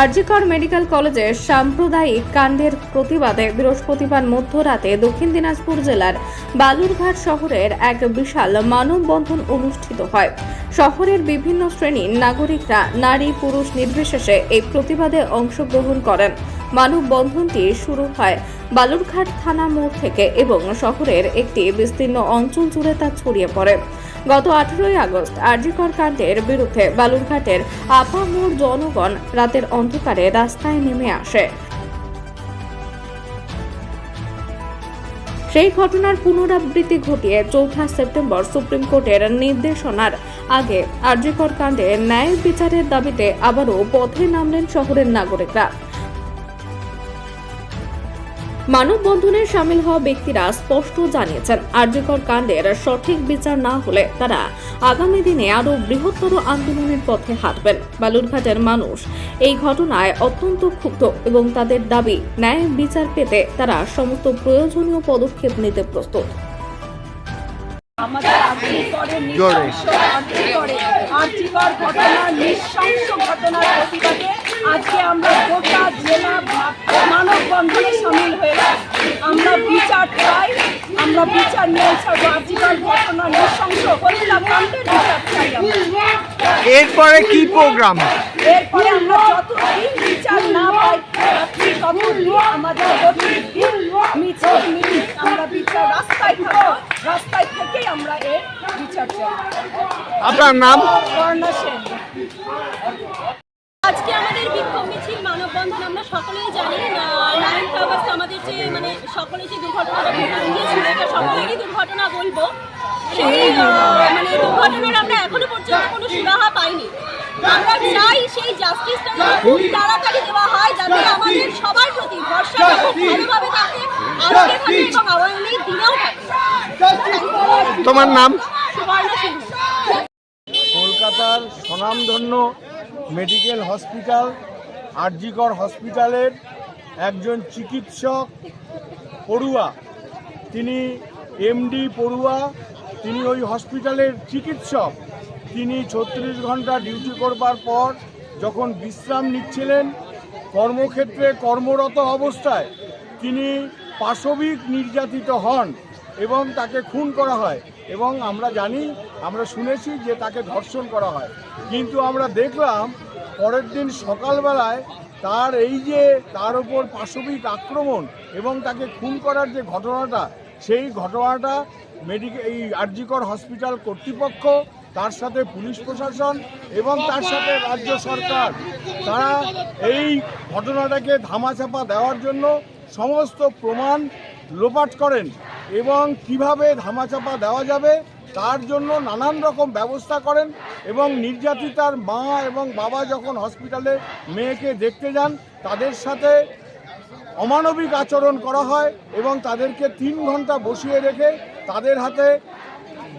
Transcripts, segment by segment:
RG Kar medical কলেজে সাম্প্রদায়িক কাণ্ডের প্রতিবাদে বৃহস্পতিবার মধ্যরাতে দক্ষিণ দিনাজপুর জেলার বালুরঘাট শহরের এক বিশাল মানববন্ধন অনুষ্ঠিত হয়। শহরের বিভিন্ন শ্রেণির নাগরিকরা নারী পুরুষ নির্বিশেষে এই প্রতিবাদে অংশগ্রহণ করেন। মানববন্ধনটি শুরু হয় বালুরঘাট থানা মোড় থেকে এবং শহরের একটি বিস্তীর্ণ অঞ্চল জুড়ে তা ছড়িয়ে পড়ে। গত আঠেরোই আগস্ট আরজিকর কাণ্ডের বিরুদ্ধে বালুরঘাটের আপামোড় জনগণ রাতের অন্ধকারে রাস্তায় নেমে আসে। সেই ঘটনার পুনরাবৃত্তি ঘটিয়ে চৌঠা সেপ্টেম্বর সুপ্রিম কোর্টের নির্দেশনার আগে আরজিকর কাণ্ডে ন্যায় বিচারের দাবিতে আবারও পথে নামলেন শহরের নাগরিকরা। মানববন্ধনে সামিল হওয়া ব্যক্তিরা স্পষ্ট জানিয়েছেন আর্যকর কাণ্ডের সঠিক বিচার না হলে তারা আগামী দিনে আরও বৃহত্তর আন্দোলনের পথে হাঁটবেন। বালুরঘাটের মানুষ এই ঘটনায় অত্যন্ত ক্ষুব্ধ এবং তাদের দাবি ন্যায় বিচার পেতে তারা সমস্ত প্রয়োজনীয় পদক্ষেপ নিতে প্রস্তুত। আমাদের ঘটনা নৃশংস ঘটনার প্রতিবাদে আমরা বিচার নিয়ে ছাড়বো আর্থিকর ঘটনা নৃশংস হত্যাকাণ্ডের বিচার চাই এরপরে কি প্রোগ্রাম? এরপরে আমরা যতদিন বিচার না পাই ততদিন আমাদের প্রতিদিন মিছিল মিছিল আমরা বিচার রাস্তায় থাকব রাস্তায় থেকেই আমরা এর বিচার চাই। আপনার নাম? কর্ণা সেন। আজকে আমাদের বিক্ষোভ মিছিল মানববন্ধন আমরা সকলেই জানি আমাদের যে মানে সকলে যে দুর্ঘটনাটা ঘটিয়েছিল সকলেরই দুর্ঘটনা বলব? সেই মানে দুর্ঘটনার আমরা এখনও পর্যন্ত কোনো সুরাহা পাইনি। আমরা চাই সেই জাস্টিসটা যেন খুব তাড়াতাড়ি দেওয়া হয় যাতে আমাদের সবার প্রতি ভরসাটা খুব ভালোভাবে থাকে আজকে থাকে এবং আগামী দিনেও থাকে। তোমার নাম? কলকাতার স্বনামধন্য মেডিকেল হসপিটাল আরজিকর হসপিটালের একজন চিকিৎসক পড়ুয়া, তিনি এমডি পড়ুয়া, তিনি ওই হসপিটালের চিকিৎসক। তিনি ছত্রিশ ঘণ্টা ডিউটি করবার পর যখন বিশ্রাম নিচ্ছিলেন, কর্মক্ষেত্রে কর্মরত অবস্থায় তিনি পাশবিক নির্যাতিত হন এবং তাকে খুন করা হয় এবং আমরা জানি, আমরা শুনেছি যে তাকে ধর্ষণ করা হয়। কিন্তু আমরা দেখলাম, পরের দিন সকালবেলায় তার এই যে তার উপর পাশবিক আক্রমণ এবং তাকে খুন করার যে ঘটনাটা, সেই ঘটনাটা মেডিকেল এই আরজিকর হসপিটাল কর্তৃপক্ষ, তার সাথে পুলিশ প্রশাসন এবং তার সাথে রাজ্য সরকার, তারা এই ঘটনাটাকে ধামাচাপা দেওয়ার জন্য সমস্ত প্রমাণ লোপাট করেন এবং কীভাবে ধামাচাপা দেওয়া যাবে তার জন্য নানান রকম ব্যবস্থা করেন এবং নির্যাতিতার মা এবং বাবা যখন হসপিটালে মেয়েকে দেখতে যান, তাদের সাথে অমানবিক আচরণ করা হয় এবং তাদেরকে তিন ঘণ্টা বসিয়ে রেখে তাদের হাতে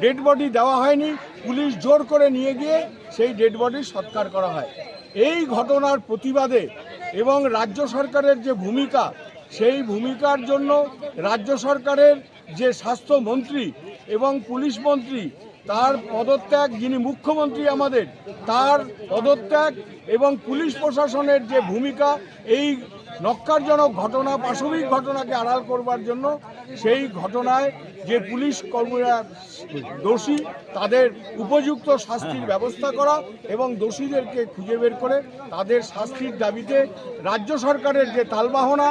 ডেড বডি দেওয়া হয়নি। পুলিশ জোর করে নিয়ে গিয়ে সেই ডেড বডি সৎকার করা হয়। এই ঘটনার প্রতিবাদে এবং রাজ্য সরকারের যে ভূমিকা, সেই ভূমিকার জন্য রাজ্য সরকারের যে স্বাস্থ্যমন্ত্রী এবং পুলিশ মন্ত্রী, তার পদত্যাগ, যিনি মুখ্যমন্ত্রী আমাদের, তার পদত্যাগ এবং পুলিশ প্রশাসনের যে ভূমিকা, এই নক্কারজনক ঘটনা, পাশবিক ঘটনাকে আড়াল করবার জন্য, সেই ঘটনায় যে পুলিশ কর্মীরা দোষী, তাদের উপযুক্ত শাস্তির ব্যবস্থা করা এবং দোষীদেরকে খুঁজে বের করে তাদের শাস্তির দাবিতে রাজ্য সরকারের যে তালবাহনা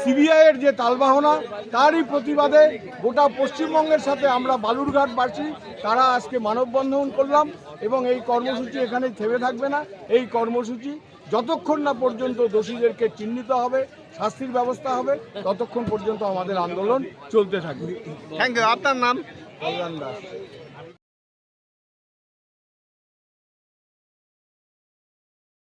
সিবিআইয়ের যে তালবাহনা তারই প্রতিবাদে গোটা পশ্চিমবঙ্গের সাথে আমরা বালুরঘাট বালুরঘাটবাসী তারা আজকে মানববন্ধন করলাম এবং এই কর্মসূচি এখানে থেমে থাকবে না। এই কর্মসূচি যতক্ষণ না পর্যন্ত দোষীদেরকে চিহ্নিত হবে শাস্তির ব্যবস্থা হবে ততক্ষণ পর্যন্ত আমাদের আন্দোলন চলতে থাকবে। থ্যাংক ইউ আপনার নাম? কল্যাণ দাস।